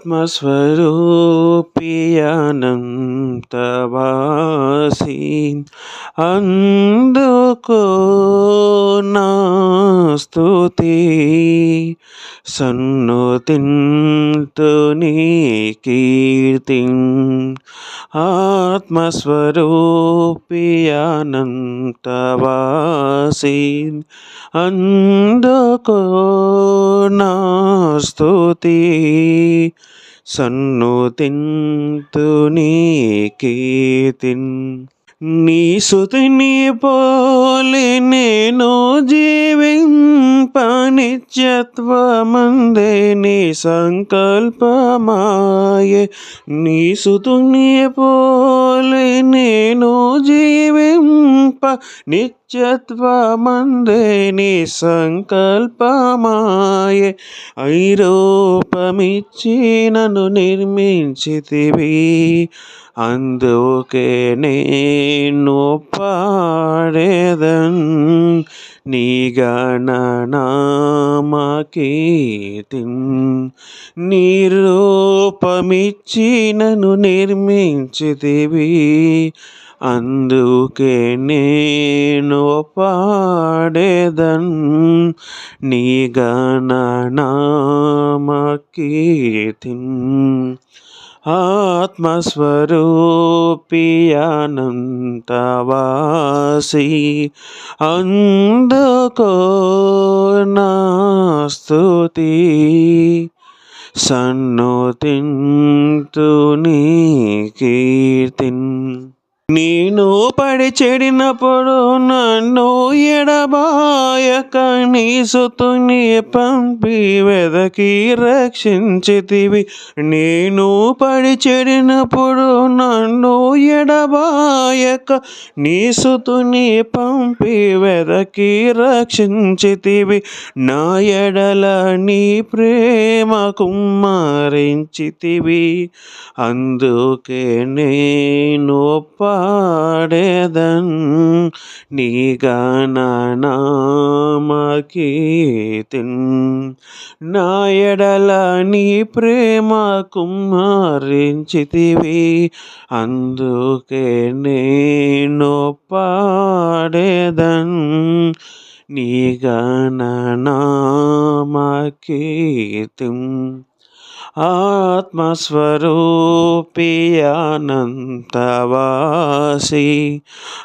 ఆత్మస్వరూపియానంతవాసి. అందుకో నా స్తుతి. సన్నుతింతు నీ కీర్తి. ఆత్మస్వరూపియానంతవాసి. అందుకో నా స్తుతి సన్నుతింతు నీ కీర్తిన్. నీ సుతిని పోలి నేను జీవింపనిత్యత్వమందే నీ సంకల్పమాయే. నీ సుతుని పోలి నేను జీవింప నిత్యత్వమందే నీ సంకల్పమాయే. ఐరూపమిచ్చి నన్ను నిర్మించితివి. అందుకే నేను పాడేదన్ నీ గణనామకీర్తి నీ నన్ను నిర్మించితివి. అందుకే నేను పాడేదన్ నీ గణనామకీర్తి ఆత్మస్వరూపియానంతవాసి అందుకో నా స్తుతి. సన్నుతింతు నీ కీర్తిన్. నేను పడి చెడినప్పుడు నన్ను ఎడబాయక నీ సుతుని పంపి వెదకి రక్షించితివి. నేను పడి చెడినప్పుడు నన్ను ఎడబాయక నీ సుతుని పంపి వెదకి రక్షించితివి. నా ఎడల నీ ప్రేమ కుమ్మరించితివి. అందుకే నేను పా పాడేదన్ నీ గణనామకీర్తిన్ నా ఎడల నీ ప్రేమ కుమ్మరించితివి అందుకే నేను పాడేదన్ నీ గణనామకీర్తిం ఆత్మస్వరూపియానంతవాసి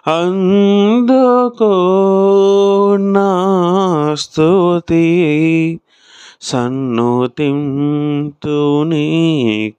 అందుకో నా స్తుతి. సన్నుతింతు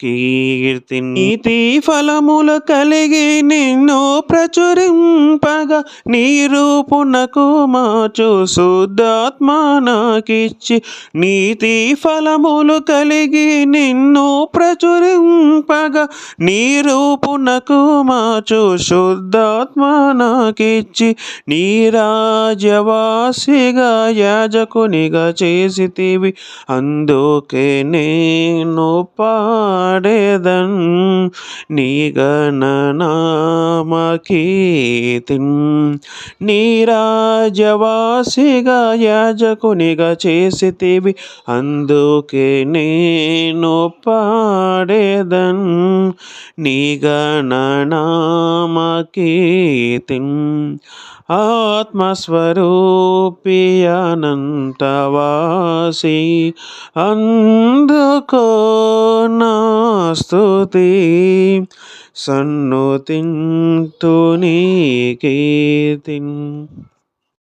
కీర్తి నీతి ఫలములు కలిగి నిన్ను ప్రచురింపగా నీ రూపునకు మాచు శుద్ధాత్మ నాకిచ్చి నీతి ఫలములు కలిగి నిన్ను ప్రచురింపగా నీ రూపునకు మాచు శుద్ధాత్మ నాకిచ్చి నీ రాజవాసిగా యాజకునిగా చేసితివి. అందుకే నేను పాడేదన్ నీ గణనామకీర్తి నీ యాజకునిగా చేసితివి అందుకే నేను పాడేదన్ నీ ఆత్మస్వరూపి ఆత్మస్వరూపియానంతవాసి అందుకో నా స్తుతి. సన్నుతింతు నీ కీర్తిన్